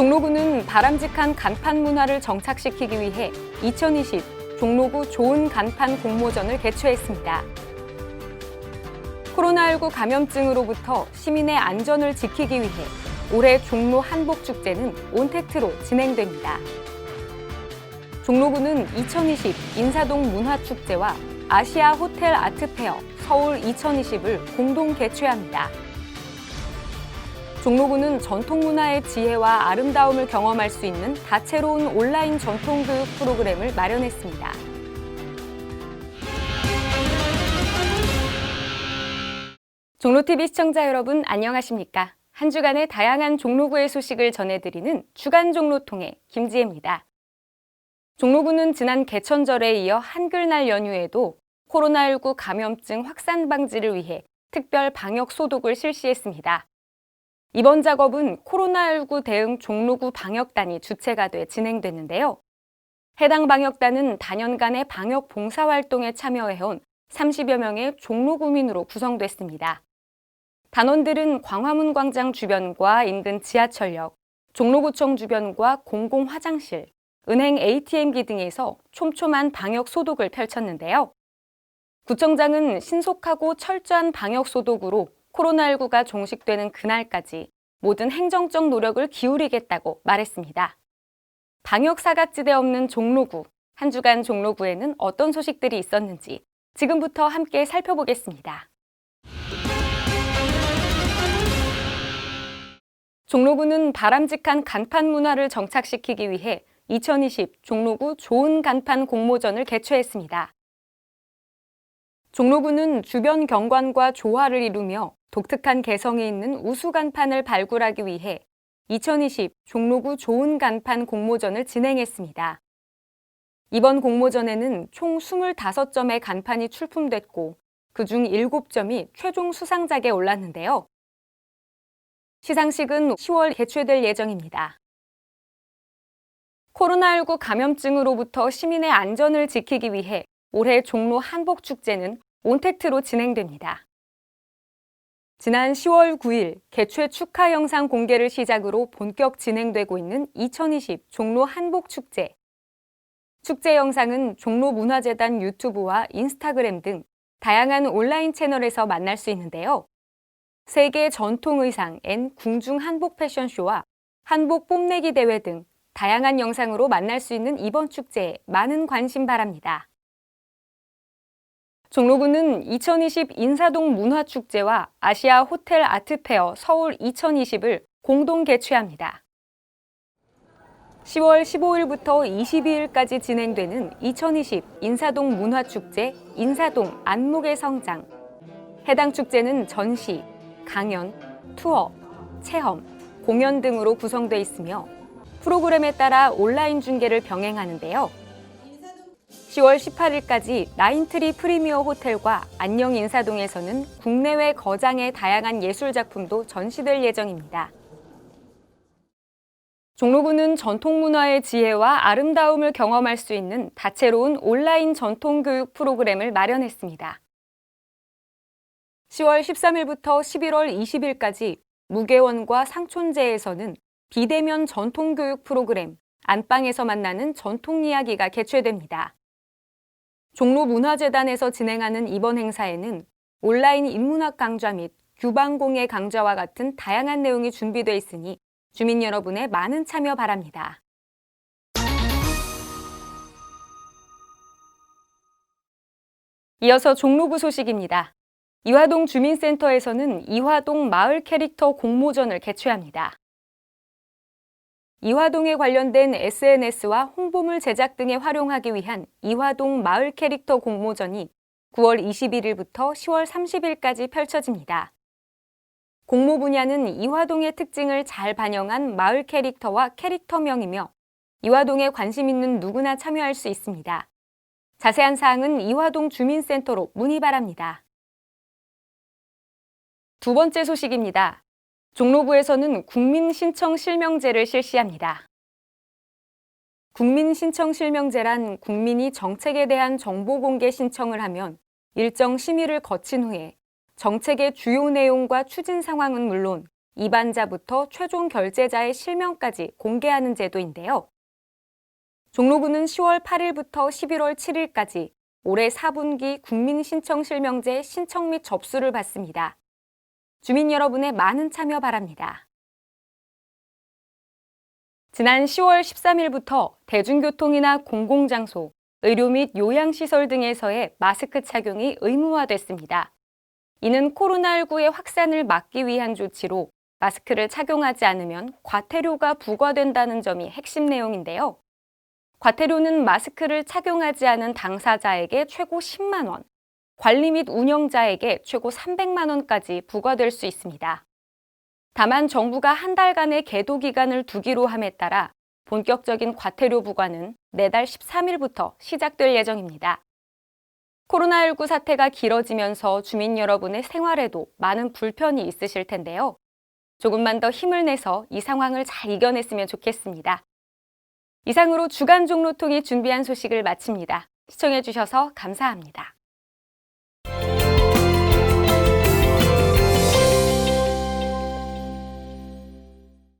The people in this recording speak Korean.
종로구는 바람직한 간판 문화를 정착시키기 위해 2020 종로구 좋은 간판 공모전을 개최했습니다. 코로나19 감염증으로부터 시민의 안전을 지키기 위해 올해 종로 한복축제는 온택트로 진행됩니다. 종로구는 2020 인사동 문화축제와 아시아 호텔 아트페어 서울 2020을 공동 개최합니다. 종로구는 전통 문화의 지혜와 아름다움을 경험할 수 있는 다채로운 온라인 전통 교육 프로그램을 마련했습니다. 종로TV 시청자 여러분 안녕하십니까? 한 주간의 다양한 종로구의 소식을 전해드리는 주간 종로통의 김지혜입니다. 종로구는 지난 개천절에 이어 한글날 연휴에도 코로나19 감염증 확산 방지를 위해 특별 방역 소독을 실시했습니다. 이번 작업은 코로나19 대응 종로구 방역단이 주체가 돼 진행됐는데요. 해당 방역단은 단연간의 방역 봉사활동에 참여해온 30여 명의 종로구민으로 구성됐습니다. 단원들은 광화문 광장 주변과 인근 지하철역, 종로구청 주변과 공공화장실, 은행 ATM기 등에서 촘촘한 방역 소독을 펼쳤는데요. 구청장은 신속하고 철저한 방역 소독으로 코로나19가 종식되는 그날까지 모든 행정적 노력을 기울이겠다고 말했습니다. 방역 사각지대 없는 종로구, 한 주간 종로구에는 어떤 소식들이 있었는지 지금부터 함께 살펴보겠습니다. 종로구는 바람직한 간판 문화를 정착시키기 위해 2020 종로구 좋은 간판 공모전을 개최했습니다. 종로구는 주변 경관과 조화를 이루며 독특한 개성이 있는 우수 간판을 발굴하기 위해 2020 종로구 좋은 간판 공모전을 진행했습니다. 이번 공모전에는 총 25점의 간판이 출품됐고 그중 7점이 최종 수상작에 올랐는데요. 시상식은 10월 개최될 예정입니다. 코로나19 감염증으로부터 시민의 안전을 지키기 위해 올해 종로 한복축제는 온택트로 진행됩니다. 지난 10월 9일 개최 축하 영상 공개를 시작으로 본격 진행되고 있는 2020 종로 한복축제. 축제 영상은 종로문화재단 유튜브와 인스타그램 등 다양한 온라인 채널에서 만날 수 있는데요. 세계 전통 의상 앤 궁중 한복 패션쇼와 한복 뽐내기 대회 등 다양한 영상으로 만날 수 있는 이번 축제에 많은 관심 바랍니다. 종로구는 2020 인사동 문화축제와 아시아 호텔 아트페어 서울 2020을 공동 개최합니다. 10월 15일부터 22일까지 진행되는 2020 인사동 문화축제 인사동 안목의 성장. 해당 축제는 전시, 강연, 투어, 체험, 공연 등으로 구성되어 있으며 프로그램에 따라 온라인 중계를 병행하는데요. 10월 18일까지 나인트리 프리미어 호텔과 안녕 인사동에서는 국내외 거장의 다양한 예술 작품도 전시될 예정입니다. 종로구는 전통 문화의 지혜와 아름다움을 경험할 수 있는 다채로운 온라인 전통 교육 프로그램을 마련했습니다. 10월 13일부터 11월 20일까지 무계원과 상촌제에서는 비대면 전통 교육 프로그램 안방에서 만나는 전통 이야기가 개최됩니다. 종로문화재단에서 진행하는 이번 행사에는 온라인 인문학 강좌 및 규방공예 강좌와 같은 다양한 내용이 준비되어 있으니 주민 여러분의 많은 참여 바랍니다. 이어서 종로구 소식입니다. 이화동 주민센터에서는 이화동 마을 캐릭터 공모전을 개최합니다. 이화동에 관련된 SNS와 홍보물 제작 등에 활용하기 위한 이화동 마을 캐릭터 공모전이 9월 21일부터 10월 30일까지 펼쳐집니다. 공모 분야는 이화동의 특징을 잘 반영한 마을 캐릭터와 캐릭터명이며 이화동에 관심 있는 누구나 참여할 수 있습니다. 자세한 사항은 이화동 주민센터로 문의 바랍니다. 두 번째 소식입니다. 종로구에서는 국민신청 실명제를 실시합니다. 국민신청 실명제란 국민이 정책에 대한 정보 공개 신청을 하면 일정 심의를 거친 후에 정책의 주요 내용과 추진 상황은 물론 입안자부터 최종 결제자의 실명까지 공개하는 제도인데요. 종로구는 10월 8일부터 11월 7일까지 올해 4분기 국민신청실명제 신청 및 접수를 받습니다. 주민 여러분의 많은 참여 바랍니다. 지난 10월 13일부터 대중교통이나 공공장소, 의료 및 요양시설 등에서의 마스크 착용이 의무화됐습니다. 이는 코로나19의 확산을 막기 위한 조치로 마스크를 착용하지 않으면 과태료가 부과된다는 점이 핵심 내용인데요. 과태료는 마스크를 착용하지 않은 당사자에게 최고 10만 원, 관리 및 운영자에게 최고 300만 원까지 부과될 수 있습니다. 다만 정부가 한 달간의 계도 기간을 두기로 함에 따라 본격적인 과태료 부과는 내달 13일부터 시작될 예정입니다. 코로나19 사태가 길어지면서 주민 여러분의 생활에도 많은 불편이 있으실 텐데요. 조금만 더 힘을 내서 이 상황을 잘 이겨냈으면 좋겠습니다. 이상으로 주간 종로통이 준비한 소식을 마칩니다. 시청해주셔서 감사합니다.